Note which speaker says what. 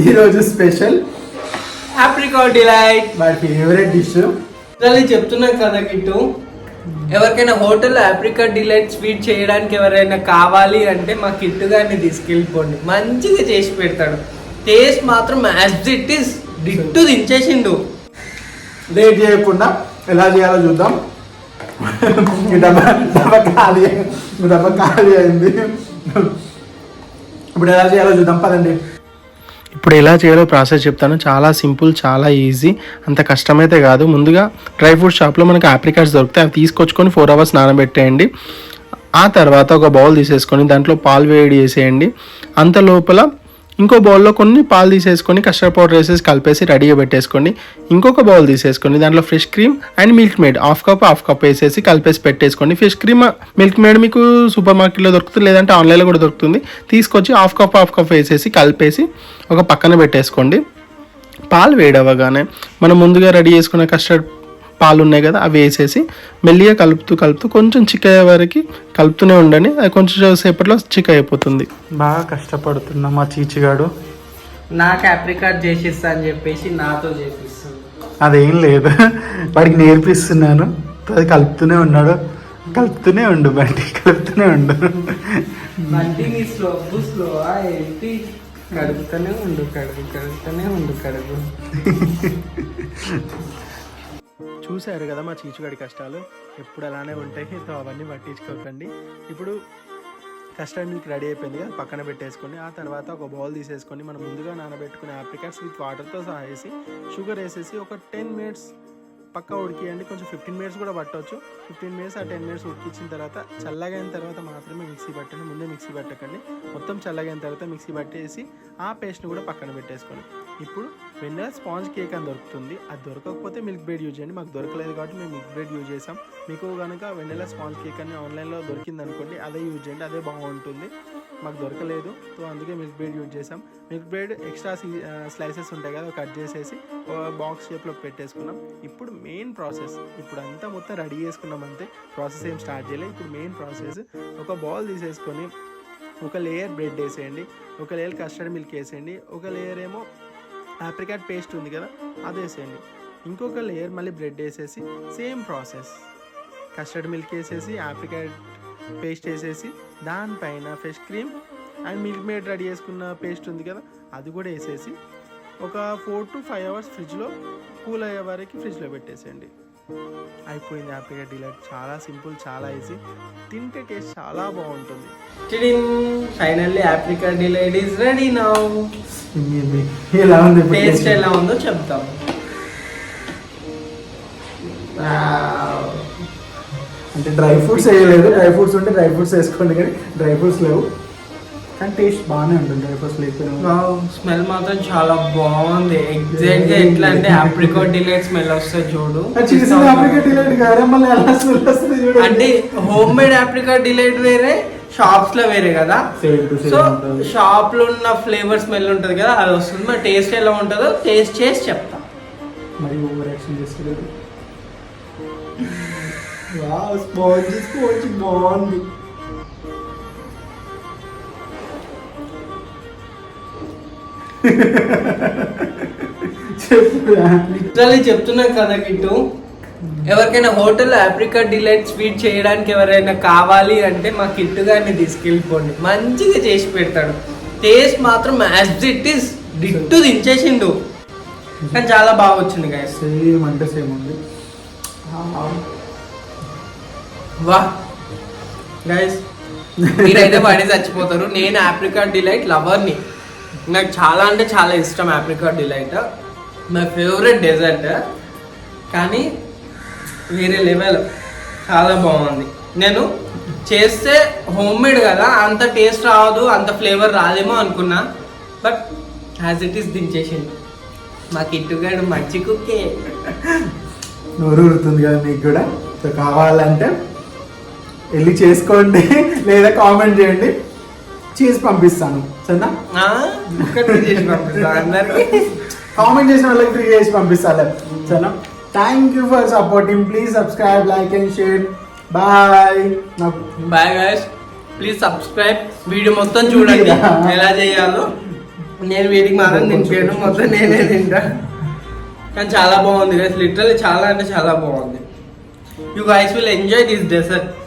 Speaker 1: ఈరోజు special
Speaker 2: apricot delight
Speaker 1: my favourite dish.
Speaker 2: అసలు చెప్తున్నాం కదా కిట్టు. ఎవరికైనా హోటల్ ఆప్రికాట్ డిలైట్ స్వీట్ చేయడానికి ఎవరైనా కావాలి అంటే మా కిట్టు గారిని తీసుకెళ్ళిపోండి. మంచిగా చేసి పెడతాడు. టేస్ట్ మాత్రం యాజ్ ఇట్ ఈస్ డిట్టు దించేసిండు.
Speaker 1: లేట్ చేయకుండా ఎలా చేయాలో చూద్దాం. ఈ డబ్బా డబ్బా అయింది ఇప్పుడు ఎలా చేయాలో చూద్దాం పదండి
Speaker 3: ఇప్పుడు ఎలా చేయాలో ప్రాసెస్ చెప్తాను. చాలా సింపుల్ చాలా ఈజీ. అంత కష్టమైతే కాదు. ముందుగా డ్రై ఫ్రూట్ షాప్లో మనకి ఆప్రికాట్స్ దొరుకుతాయి. అవి తీసుకొచ్చుకొని ఫోర్ అవర్స్ నానబెట్టేయండి. ఆ తర్వాత ఒక బౌల్ తీసేసుకొని దాంట్లో పాలు వేడి చేసేయండి. అంత లోపల ఇంకో బౌల్లో కొన్ని పాలు తీసేసుకొని కస్టర్డ్ పౌడర్ వేసేసి కలిపేసి రెడీగా పెట్టేసుకోండి. ఇంకొక బౌల్ తీసేసుకోండి. దాంట్లో fresh cream and Milkmaid. Half cup half cup వేసేసి కలిపేసి పెట్టేసుకోండి. ఫ్రెష్ క్రీమ్ మిల్క్ మేడ్ మీకు సూపర్ మార్కెట్లో దొరుకుతుంది లేదంటే ఆన్లైన్లో కూడా దొరుకుతుంది. తీసుకొచ్చి హాఫ్ కప్ హాఫ్ కప్ వేసేసి కలిపేసి ఒక పక్కన పెట్టేసుకోండి. పాలు వేడవగానే మనం ముందుగా రెడీ చేసుకున్న కస్టర్డ్ పాలు ఉన్నాయి కదా అవి వేసేసి మెల్లిగా కలుపుతూ కలుపుతూ కొంచెం చిక్క అయ్యే వరకు కలుపుతూనే ఉండండి. అది కొంచెం సేపట్లో చిక్క అయిపోతుంది.
Speaker 1: బాగా కష్టపడుతున్నా మా చీచిగాడు.
Speaker 2: నాకు ఆప్రికాట్ చేసిస్తా అని చెప్పేసి నాతో చేపిస్తుంది
Speaker 1: అదేం లేదు. వాడికి నేర్పిస్తున్నాను. అది కలుపుతూనే ఉన్నాడు. కలుపుతూనే ఉండు బండి కలుపుతూనే ఉండు.
Speaker 2: బండిని స్లో స్లో ఏంటి? కడుపుతూనే ఉండు కడుగు కడుపుతూనే ఉండు కడుగు.
Speaker 3: చూశారు కదా మా చీచుగడి కష్టాలు? ఎప్పుడు అలానే ఉంటాయి సో అవన్నీ పట్టించుకోకండి. ఇప్పుడు కస్టర్డ్ మిల్క్ రెడీ అయిపోయింది కదా పక్కన పెట్టేసుకొని ఆ తర్వాత ఒక బౌల్ తీసేసుకొని మనం ముందుగా నానబెట్టుకునే ఆప్రికాట్స్ విత్ వాటర్తో సహా వేసి షుగర్ వేసేసి ఒక టెన్ మినిట్స్ పక్క ఉడికియండి. కొంచెం ఫిఫ్టీన్ మినిట్స్ కూడా పట్టవచ్చు ఫిఫ్టీన్ మినిట్స్ ఆ టెన్ మినిట్స్ ఉడికించిన తర్వాత చల్లగైన తర్వాత మాత్రమే మిక్సీ పట్టండి. ముందే మిక్సీ పట్టకండి. మొత్తం చల్లగైన తర్వాత మిక్సీ పట్టేసి ఆ పేస్ట్ని కూడా పక్కన పెట్టేసుకోండి. ఇప్పుడు వెన్నెల స్పాంజ్ కేక్ అని దొరుకుతుంది. అది దొరకకపోతే మిల్క్ బ్రెడ్ యూజ్ చేయండి. మాకు దొరకలేదు కాబట్టి మేము మిల్క్ బ్రెడ్ యూజ్ చేసాం మీకు కనుక వెన్నెల స్పాంజ్ కేక్ అని ఆన్లైన్లో దొరికింది అనుకోండి అదే యూజ్ చేయండి. అదే బాగుంటుంది. మాకు దొరకలేదు. సో అందుకే మిల్క్ బ్రెడ్ యూజ్ చేసాం మిల్క్ బ్రెడ్ ఎక్స్ట్రా స్లైసెస్ ఉంటాయి కదా కట్ చేసేసి బాక్స్ షేప్లో పెట్టేసుకున్నాం. ఇప్పుడు మెయిన్ ప్రాసెస్ ఇప్పుడు అంతా మొత్తం రెడీ చేసుకున్నాం అంతే. ప్రాసెస్ ఏం స్టార్ట్ చేయలేదు ఇప్పుడు మెయిన్ ప్రాసెస్ ఒక బాల్ తీసేసుకొని ఒక లేయర్ బ్రెడ్ వేసేయండి. ఒక లేయర్ కస్టర్డ్ మిల్క్ వేసేయండి. ఒక లేయర్ ఏమో ఆప్రికాట్ పేస్ట్ ఉంది కదా అది వేసేయండి. ఇంకొక లేయర్ మళ్ళీ బ్రెడ్ వేసేసి సేమ్ ప్రాసెస్ కస్టర్డ్ మిల్క్ వేసేసి ఆప్రికాట్ పేస్ట్ వేసేసి దానిపైన fresh cream and Milkmaid ready చేసుకున్న పేస్ట్ ఉంది కదా అది కూడా వేసేసి ఒక ఫోర్ టు ఫైవ్ అవర్స్ ఫ్రిడ్జ్లో కూల్ అయ్యే వరకు ఫ్రిడ్జ్లో పెట్టేసేయండి. అయిపోయింది ఆప్రికాట్ డిలైట్ చాలా సింపుల్ చాలా ఈజీ. తింటే టేస్ట్ చాలా బాగుంటుంది.
Speaker 2: Finally apricot delight is ready now.
Speaker 1: ఎలా ఉంది
Speaker 2: టేస్ట్ ఎలా ఉందో చెప్తాం.
Speaker 1: అంటే డ్రై ఫ్రూట్స్ వేయలేదు. డ్రై ఫ్రూట్స్ ఉంటే డ్రై ఫ్రూట్స్ వేసుకోండి కానీ డ్రై ఫ్రూట్స్ లేవు. కానీ టేస్ట్ బాగానే ఉంటుంది. లేకపోయినా
Speaker 2: స్మెల్ మాత్రం చాలా బాగుంది. ఎగ్జాక్ట్గా ఎట్లా అంటే ఆప్రికాట్ డిలైట్ స్మెల్ వస్తుంది చూడు. అంటే హోమ్ మేడ్ ఆప్రికాట్ డిలైట్ వేరే షాప్స్లో వేరే కదా. సో షాప్లో ఉన్న ఫ్లేవర్ స్మెల్ ఉంటది కదా అది వస్తుంది. మరి టేస్ట్ ఎలా ఉంటుందో టేస్ట్ చేసి చెప్తా.
Speaker 1: మరి ఓవర్ యాక్షన్ స్పాంజ్ బాగుంది. చెప్పురా
Speaker 2: లిటరలీ చెప్తున్నా కదా కిట్టు. ఎవరికైనా హోటల్ ఆప్రికాట్ డిలైట్ స్వీట్ చేయడానికి ఎవరైనా కావాలి అంటే మా కిట్టు గారిని తీసుకెళ్ళిపోండి. మంచిగా చేసి పెడతాడు. టేస్ట్ మాత్రం యాజ్ ఇట్ ఈస్ డిట్టు దించేసిండు. కానీ చాలా బాగా వచ్చింది గైస్
Speaker 1: సేమ్ అంటే సేమ్ ఉంది.
Speaker 2: వా గైస్ మీరైతే పడి చచ్చిపోతారు. నేను ఆప్రికాట్ డిలైట్ లవర్ని. నాకు చాలా అంటే చాలా ఇష్టం apricot delight. My favourite dessert కానీ వేరే లెవెల్ చాలా బాగుంది. నేను చేస్తే హోమ్ మేడ్ కదా అంత టేస్ట్ రాదు అంత ఫ్లేవర్ రాదేమో అనుకున్నా. బట్ యాజ్ ఇట్ ఈస్ దించేసింది మా కిట్టుగాడు మంచి కుక్కే.
Speaker 1: నోరు ఊరుతుంది కదా మీకు కూడా. సో కావాలంటే వెళ్ళి చేసుకోండి. లేదా కామెంట్ చేయండి. చేసి పంపిస్తాను సరేనా?
Speaker 2: అందరికి?
Speaker 1: కామెంట్ చేసిన వాళ్ళకి ఫ్రీ చేసి పంపిస్తాను సరేనా? Thank you for supporting please subscribe like and share bye
Speaker 2: bye guys please subscribe video మొత్తం చూడండి. ఎలా చేయాలో. నేను వీడికి మాత్రం తింటాను. మొత్తం నేనే తింటా. కానీ చాలా బాగుంది గైస్ లిటరల్లీ చాలా అంటే చాలా బాగుంది. You guys will enjoy this dessert